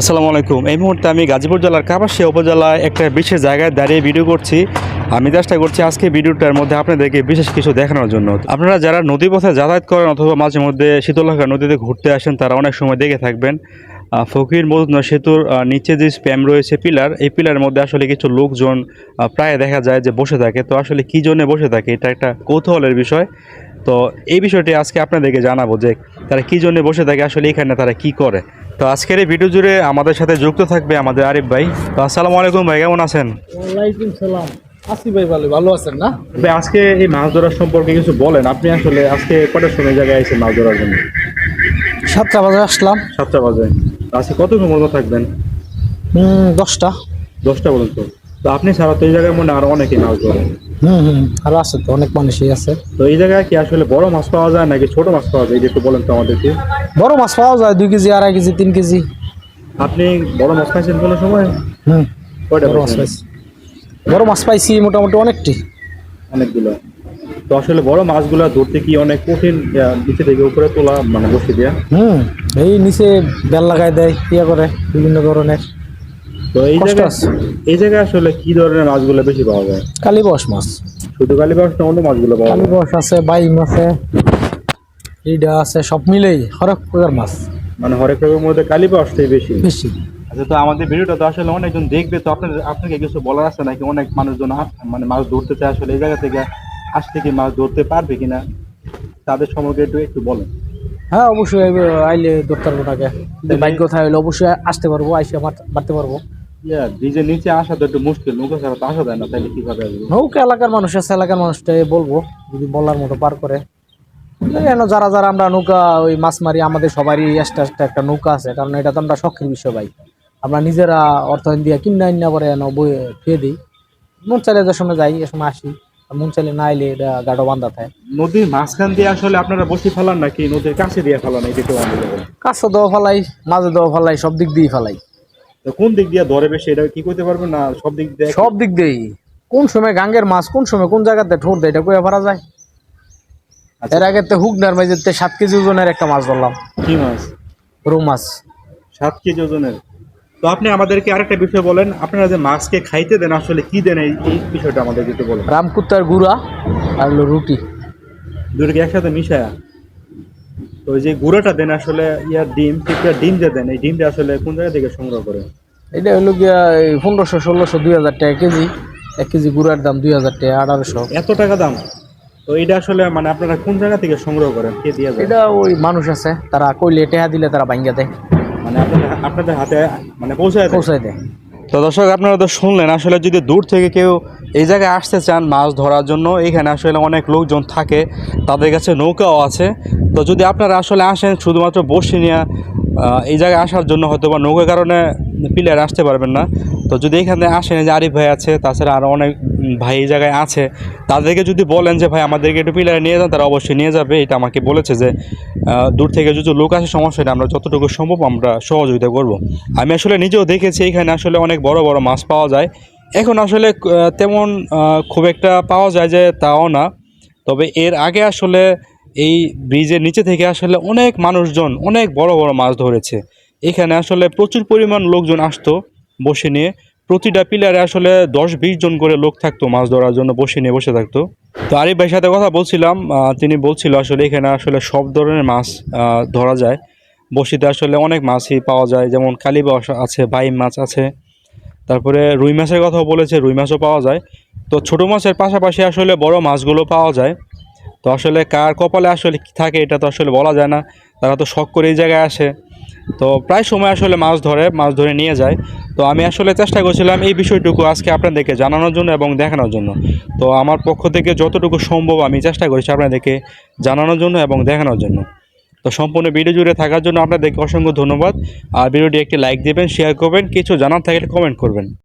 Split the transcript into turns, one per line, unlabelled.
আসসালামু আলাইকুম। এই মুহূর্তে আমি গাজীপুর জেলার কাপাসিয়া উপজেলায় একটা বিশেষ জায়গায় দাঁড়িয়ে ভিডিও করছি। আমি চেষ্টা করছি আজকে ভিডিওটার মধ্যে আপনাদেরকে বিশেষ কিছু দেখানোর জন্য। আপনারা যারা নদী পথে যাতায়াত করেন অথবা মাঝে মধ্যে শীতলক্ষা নদীতে ঘুরতে আসেন, তারা অনেক সময় দেখে থাকবেন ফকির মজুমদার সেতুর নিচে যে স্প্যাম রয়েছে পিলার, এই পিলারের মধ্যে আসলে কিছু লোকজন প্রায় দেখা যায় যে বসে থাকে। তো আসলে কী জন্য বসে থাকে, এটা একটা কৌতূহলের বিষয়। তো এই বিষয়টি আজকে আপনাদেরকে জানাব যে তারা কী জন্য বসে থাকে, আসলে এখানে তারা কি করে। তো আজকের এই ভিডিও জুড়ে আমাদের সাথে যুক্ত থাকবে আমাদের আরিফ ভাই। তো আসসালামু আলাইকুম ভাই কেমন আছেন?
ওয়ালাইকুম সালাম। আসি ভাই ভালো ভালো আছেন না?
ভাই আজকে এই মাছ ধরার সম্পর্কে কিছু বলেন। আপনি আসলে আজকে কটার সময় জায়গায় এসেছেন মাছ ধরার জন্য?
সাতটা বাজে আসলাম।
সাতটা বাজে। আজকে কত সময় থাকবেন?
হুম দশটা।
দশটা পর্যন্ত। তো আপনি ছাড়া তো এই জায়গায় মনে আরও অনেকেই মাছ ধরে।
হুম হুম আর আছে তো অনেক মানুষই আছে।
তো এই জায়গায় কি আসলে বড় মাছ পাওয়া যায় নাকি ছোট মাছ পাওয়া যায়? এটা একটু বলেন তো আমাদেরকে।
বড় মাছ পাওয়া যায় দুই কেজি আড়াই কেজি তিন কেজি।
আপনি বড় মাছ পাইছেন কোনো সময়?
হুম
কয়টা
বড় মাছ? পাইছি। বড় মাছ পাইছি মোটামুটি অনেকটি।
অনেকগুলো। তো আসলে বড় মাছগুলো ধরতে কি অনেক কঠিন নিচে থেকে উপরে তোলা মানে বসে দেওয়া
হুম এই নিচে বেল লাগাই দেয় ইয়ে করে বিভিন্ন ধরনের।
তো এই জায়গায় এই জায়গায় আসলে কি ধরনের মাছগুলো বেশি পাওয়া যায়?
কালীবস মাছ।
শুধু কালীবাস না অন্য মাছগুলো পাওয়া যায়?
কালীবস আছে বাইম আছে এইটা আছে সব মিলেই হরেক প্রকার মাছ।
মানে হরেক রকমের মধ্যে কালীবাসটাই বেশি?
বেশি।
আচ্ছা তো আমাদের ভিডিওটা তো আসলে অনেকজন দেখবে তো আপনাদের আপনাকে কিছু বলার আছে নাকি? অনেক মানুষজন মানে মাছ ধরতে চায় আসলে এই জায়গা থেকে। আসতে কি মাছ ধরতে পারবে কিনা? তাদের সম্পর্কে একটু একটু বলেন।
হ্যাঁ অবশ্যই আইলে ধরতে পারব যদি ভাগ্য থাকলে অবশ্যই আসতে পারব আইসে মারতে পারব।
ইয়া নিচে আসা তো একটু মুশকিল নৌকা ছাড়া তো আসা যায় না তাহলে কীভাবে আসবে?
নৌকা এলাকার মানুষ আছে এলাকার মানুষটাই বলব যদি বলার মতো পার করে। কেন যারা যারা আমরা নৌকা ওই মাছ মারি আমাদের সবারই এক্সট্রা একটা নৌকা আছে কারণ এটা তো আমরা শখের বিষয় ভাই। আমরা নিজেরা অর্থায়ন দিয়ে কিনা আইনা করে এনে বই ফিরে দিই। মন চাইলে যে সময় যাই এ সময় আসি। মন চাইলে না এলে এটা গাঢ় বান্ধা থাকে।
নদীর মাঝখান দিয়ে আসলে আপনারা বসে ফেলান নাকি? নদীর কাছে দিয়ে ফেলান এই একটু বলেন।
কাছে দেওয়া ফালাই মাঝে দেওয়া ফালাই সব দিক দিয়ে ফালাই।
কোন দিক দিয়ে ধরে বেশি এটা কি করতে পারবেন না সব দিক দিয়ে?
সব দিক দিয়েই। কোন সময় গাঙ্গের মাছ কোন সময় কোন জায়গাতে ঠোঁট দেয় এটা কয়ে পারা যায়।
আচ্ছা।
এর আগে তো হুকনার মাঝে সাত কেজি ওজনের একটা মাছ ধরলাম।
কি মাছ?
রৌ মাছ।
সাত কেজি ওজনের। তো আপনি আমাদেরকে আরেকটা বিষয় বলেন আপনারা যে মাছকে খাইতে দেন আসলে কি দেন এই বিষয়টা আমাদের একটু বলেন।
রামকুত্তার গুড়া আর রুটি।
দুটোকে একসাথে মিশায়া? তো ওই যে গুঁড়োটা দেন আসলে ইয়ার ডিম টিপটা ডিম যে দেন এই ডিমটা আসলে কোন জায়গা থেকে সংগ্রহ করেন?
এটা হলো গিয়া পনেরোশো ষোলোশো দুই হাজার টাকা কেজি। এক কেজি গুড়ার দাম দুই হাজার টাকা আঠারোশো।
এত টাকা দাম? তো এটা আসলে মানে আপনারা কোন জায়গা থেকে সংগ্রহ করেন? কে দিয়ে যায়
এটা ওই মানুষ আছে তারা কইলে টেহা দিলে তারা ভাঙ্গা দেয়।
মানে আপনাদের আপনাদের হাতে মানে পৌঁছায় দেয়?
পৌঁছায় দেয়।
তো দর্শক আপনারা তো শুনলেন আসলে যদি দূর থেকে কেউ এই জায়গায় আসতে চান মাছ ধরার জন্য, এখানে আসলে অনেক লোকজন থাকে, তাদের কাছে নৌকাও আছে। তো যদি আপনারা আসলে আসেন শুধুমাত্র বসে নিয়ে এই জায়গায় আসার জন্য হয়তো বা নৌকার কারণে প্লেয়ার আসতে পারবেন না। তো যদি এখানে আসেন যে আরিফ ভাই আছে, তাছাড়া আরও অনেক ভাই এই জায়গায় আছে, তাদেরকে যদি বলেন যে, ভাই, আমাদেরকে একটু প্লেয়ার নিয়ে যান, তারা অবশ্যই নিয়ে যাবে। এটা আমাকে বলেছে যে দূর থেকে যদি লোক আসে, সমস্যা আমরা যতটুকু সম্ভব আমরা সহযোগিতা করব। আমি আসলে নিজেও দেখেছি, এখানে আসলে অনেক বড় বড় মাছ পাওয়া যায়। এখন আসলে তেমন খুব একটা পাওয়া যায় যে তাও না। তবে এর আগে আসলে এই ব্রিজের নিচে থেকে আসলে অনেক মানুষজন, অনেক বড় বড় মাছ ধরেছে। এখানে আসলে প্রচুর পরিমাণ লোকজন আসতো বসে নিয়ে। প্রতিটা পিলারে আসলে দশ বিশ জন করে লোক থাকতো মাছ ধরার জন্য বসে নিয়ে বসে থাকতো। তো আরিফ ভাইয়ের সাথে কথা বলছিলাম তিনি বলছিল আসলে এখানে আসলে সব ধরনের মাছ ধরা যায়। বসিতে আসলে অনেক মাছই পাওয়া যায়, যেমন কালীবাস আছে, বাইম মাছ আছে। তারপরে রুই মাছের কথাও বলেছে, রুই মাছও পাওয়া যায়। তো ছোটো মাছের পাশাপাশি আসলে বড় মাছগুলো পাওয়া যায়। তো আসলে কার কপালে আসলে কী থাকে এটা তো আসলে বলা যায় না। তারা তো শখ করে এই জায়গায় আসে। তো প্রায় সময় আসলে মাছ ধরে মাছ ধরে নিয়ে যায়। তো আমি আসলে চেষ্টা করছিলাম এই বিষয়টুকু আজকে আপনাদেরকে জানানোর জন্য এবং দেখানোর জন্য। তো আমার পক্ষ থেকে যতটুকু সম্ভব আমি চেষ্টা করেছি আপনাদেরকে জানানোর জন্য এবং দেখানোর জন্য। তো সম্পূর্ণ ভিডিও জুড়ে থাকার জন্য আপনাদেরকে অসংখ্য ধন্যবাদ। আর ভিডিওটি একটি লাইক দেবেন শেয়ার করবেন, কিছু জানার থাকলে কমেন্ট করবেন।